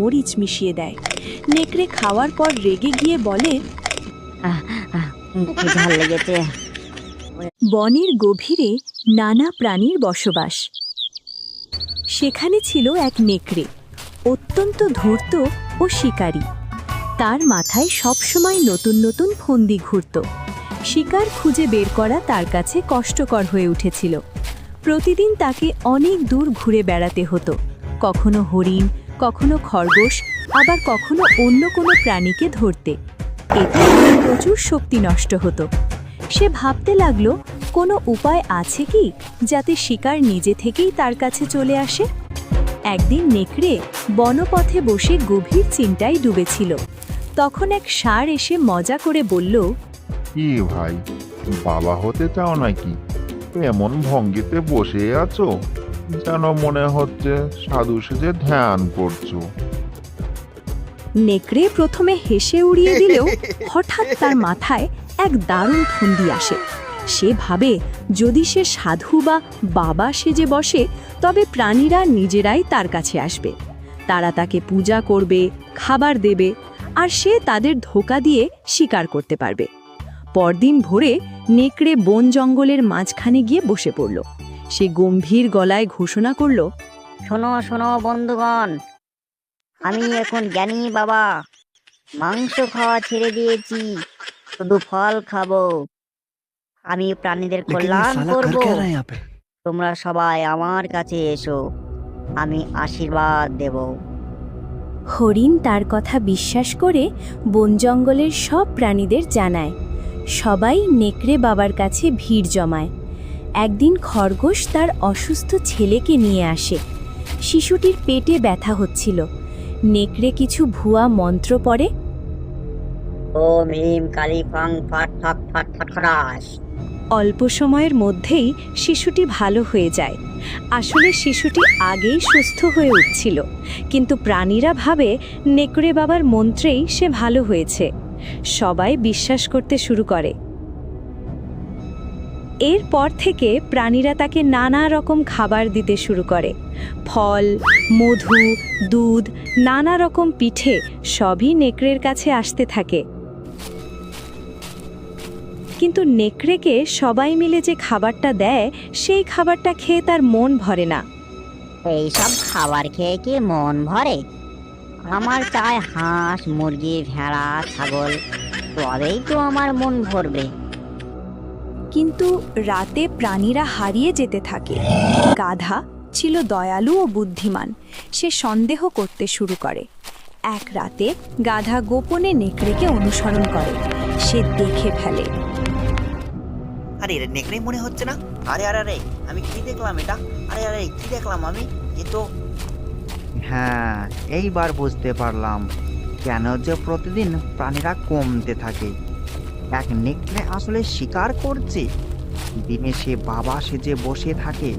মরিচ মিশিয়ে দেয়। নেকড়ে খাওয়ার পর রেগে গিয়ে বলে ঝাল লেগেছে। বনের গভীরে নানা প্রাণীর বসবাস। সেখানে ছিল এক নেকড়ে অত্যন্ত ধূর্ত ও শিকারী। তার মাথায় সবসময় নতুন নতুন ফন্দি ঘুরত। শিকার খুঁজে বের করা তার কাছে কষ্টকর হয়ে উঠেছিল। প্রতিদিন তাকে অনেক দূর ঘুরে বেড়াতে হতো। কখনো হরিণ কখনো খরগোশ, আবার কখনো অন্য কোনো প্রাণীকে ধরতে। এতে প্রচুর শক্তি নষ্ট হতো। সে ভাবতে লাগল, কোনো উপায় আছে কি যাতে শিকার নিজে থেকেই তার কাছে চলে আসে? একদিন নেকড়ে বনপথে বসে গভীর চিন্তায় ডুবেছিল। তখন এক সার এসে মজা করে বলল, কি ভাই, বাবা হতে চাও নাকি? এমন ভঙ্গিতে বসে আছো? যেন মনে হচ্ছে সাধু সেজে ধ্যান করছ। নেকড়ে প্রথমে হেসে উড়িয়ে দিলেও হঠাৎ তার মাথায় এক দারুণ ফন্দি আসে। সে ভাবে, যদি সে সাধু বা বাবা সেজে বসে, তবে প্রাণীরা নিজেরাই তার কাছে আসবে। তারা তাকে পূজা করবে, খাবার দেবে, আর সে তাদের ধোকা দিয়ে শিকার করতে পারবে। পরদিন ভোরে নেকড়ে বন জঙ্গলের মাঝখানে গিয়ে বসে পড়ল। সে গম্ভীর গলায় ঘোষণা করল শোনো শোনো বন্ধুগণ। আমি এখন জ্ঞানী বাবা। মাংস খাওয়া ছেড়ে দিয়েছি। শুধু ফল খাব। আমি প্রাণীদের কল্যাণ করব। তোমরা সবাই আমার কাছে এসো। আমি আশীর্বাদ দেব। হরিণ তার কথা বিশ্বাস করে বন জঙ্গলের সব প্রাণীদের জানায়। সবাই নেকড়ে বাবার কাছে ভিড় জমায়। একদিন খরগোশ তার অসুস্থ ছেলেকে নিয়ে আসে। শিশুটির পেটে ব্যথা হচ্ছিল। নেকড়ে কিছু ভুয়া মন্ত্র পড়ে ওম হিম কালী ফাং ফাট ফাট ফাট ফাট অল্প সময়ের মধ্যেই শিশুটি ভালো হয়ে যায়। আসলে শিশুটি আগেই সুস্থ হয়ে উঠছিল কিন্তু প্রাণীরা ভাবে নেকড়ে বাবার মন্ত্রেই সে ভালো হয়েছে। সবাই বিশ্বাস করতে শুরু করে। এরপর থেকে প্রাণীরা তাকে নানা রকম খাবার দিতে শুরু করে। ফল, মধু, দুধ, নানা রকম পিঠে সবই নেকড়ের কাছে আসতে থাকে। কিন্তু নেকড়েকে সবাই মিলে যে খাবারটা দেয়, সেই খাবারটা খেয়ে তার মন ভরে না। এইসব খাবার খেয়ে কি মন ভরে? আমার চাই হাঁস, মুরগি, ভেড়া, ছাগল, তবেই তো আমার মন ভরবে। কিন্তু রাতে প্রাণীরা হারিয়ে যেতে থাকে। গাধা ছিল দয়ালু ও বুদ্ধিমান। সে সন্দেহ করতে শুরু করে। এক রাতে গাধা গোপনে নেকড়েকে অনুসরণ করে। সে দেখে ফেলে। আরে এটা নেকড়ে মনে হচ্ছে না? আরে আরে আরে আমি কি দেখলাম এটা? আরে আরে কি দেখলাম আমি? এ তো হ্যাঁ এইবার বুঝতে পারলাম। কেন যে প্রতিদিন প্রাণীরা কমতে থাকে। এক নেকড়ে আসলে শিকার করছে। দিনে সে বাবা সেজে বসে থাকে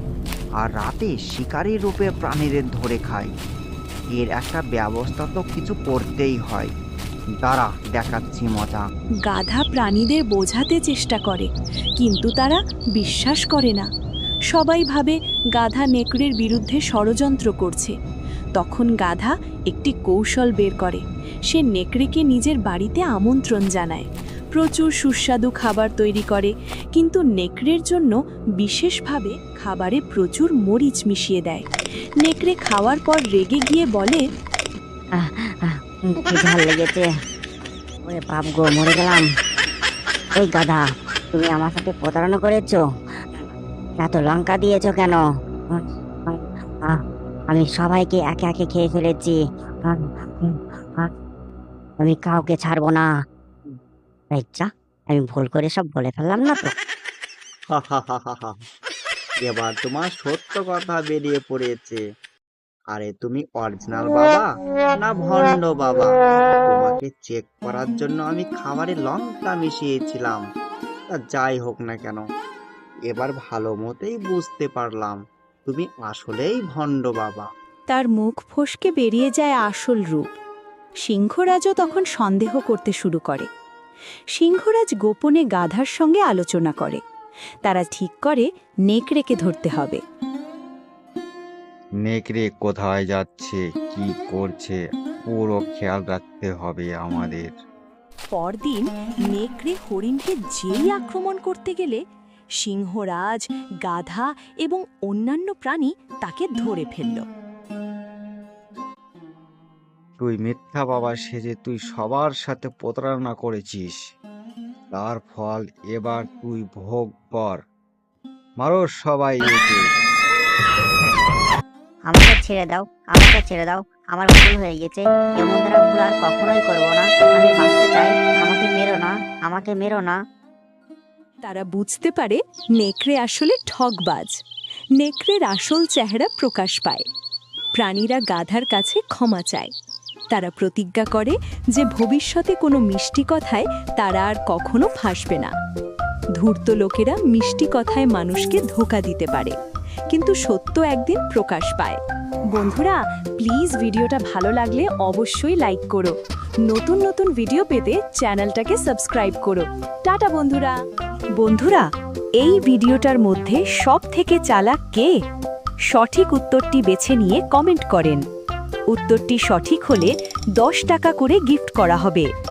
আর রাতে শিকারী রূপে প্রাণীদের ধরে খায়। এর একটা ব্যবস্থা তো কিছু করতেই হয়। দাঁড়া, দেখাচ্ছি মজা। গাধা প্রাণীদের বোঝাতে চেষ্টা করে, কিন্তু তারা বিশ্বাস করে না। সবাই ভাবে গাধা নেকড়ের বিরুদ্ধে ষড়যন্ত্র করছে। তখন গাধা একটি কৌশল বের করে। সে নেকড়েকে নিজের বাড়িতে আমন্ত্রণ জানায়। প্রচুর সুস্বাদু খাবার তৈরি করে, কিন্তু নেকড়ের জন্য বিশেষভাবে খাবারে প্রচুর মরিচ মিশিয়ে দেয়। নেকড়ে খাওয়ার পর রেগে গিয়ে বলে ঝাল লেগেছে। ওরে বাপ গো, মরে গেলাম। ওই গাধা, তুমি আমার সাথে প্রতারণা করেছ? এত লঙ্কা দিয়েছ কেন? আমি সবাইকে একে একে খেয়ে ফেলেছি। আমি কাউকে ছাড়বো না। আচ্ছা আমি ভুল করে সব বলে ফেললাম না তো। এবার তোমার সত্য কথা বেরিয়ে পড়েছে। আরে তুমি অরিজিনাল বাবা না ভণ্ড বাবা? তোমাকে চেক করার জন্য আমি খাবারে লঙ্কা মিশিয়েছিলাম। তা যাই হোক না কেন এবার ভালো মতেই বুঝতে পারলাম। তুমি আসলেই ভণ্ড বাবা। তার মুখ ফসকে বেরিয়ে যায় আসল রূপ। সিংহরাজও তখন সন্দেহ করতে শুরু করে। সিংহরাজ গোপনে গাধার সঙ্গে আলোচনা করে। তারা ঠিক করে নেকড়েকে ধরতে হবে। নেকড়ে কোথায় যাচ্ছে কি করছে পুরো খেয়াল রাখতে হবে আমাদের। পরদিন নেকড়ে হরিণকে যেই আক্রমণ করতে গেলে সিংহরাজ গাধা এবং অন্যান্য প্রাণী তাকে ধরে ফেলল। তুই মিথ্যা বাবা সেজে তুই সবার সাথে প্রতারণা করেছিস। তার ফল এবার তুই ভোগ কর। মারো সবাই একে। আমাকে ছেড়ে দাও আমাকে ছেড়ে দাও আমার ভুল হয়ে গেছে। এমন দ্বারা ভুল আর কখনোই করব না। আমি বাঁচতে চাই আমাকে মেরো না আমাকে মেরো না। তারা বুঝতে পারে নেকড়ে আসলে ঠগবাজ। নেকড়ের আসল চেহারা প্রকাশ পায়। প্রাণীরা গাধার কাছে ক্ষমা চায়। তারা প্রতিজ্ঞা করে যে ভবিষ্যতে কোনো মিষ্টি কথায় তারা আর কখনো ফাঁসবে না। ধূর্ত লোকেরা মিষ্টি কথায় মানুষকে ধোকা দিতে পারে, কিন্তু সত্য একদিন প্রকাশ পায়। বন্ধুরা প্লিজ ভিডিওটা ভালো লাগলে অবশ্যই লাইক করো। নতুন নতুন ভিডিও পেতে চ্যানেলটাকে সাবস্ক্রাইব করো। টাটা বন্ধুরা! বন্ধুরা, এই ভিডিওটার মধ্যে সব থেকে চালাক কে? সঠিক উত্তরটি বেছে নিয়ে কমেন্ট করেন। উত্তরটি সঠিক হলে দশ টাকা করে গিফট করা হবে।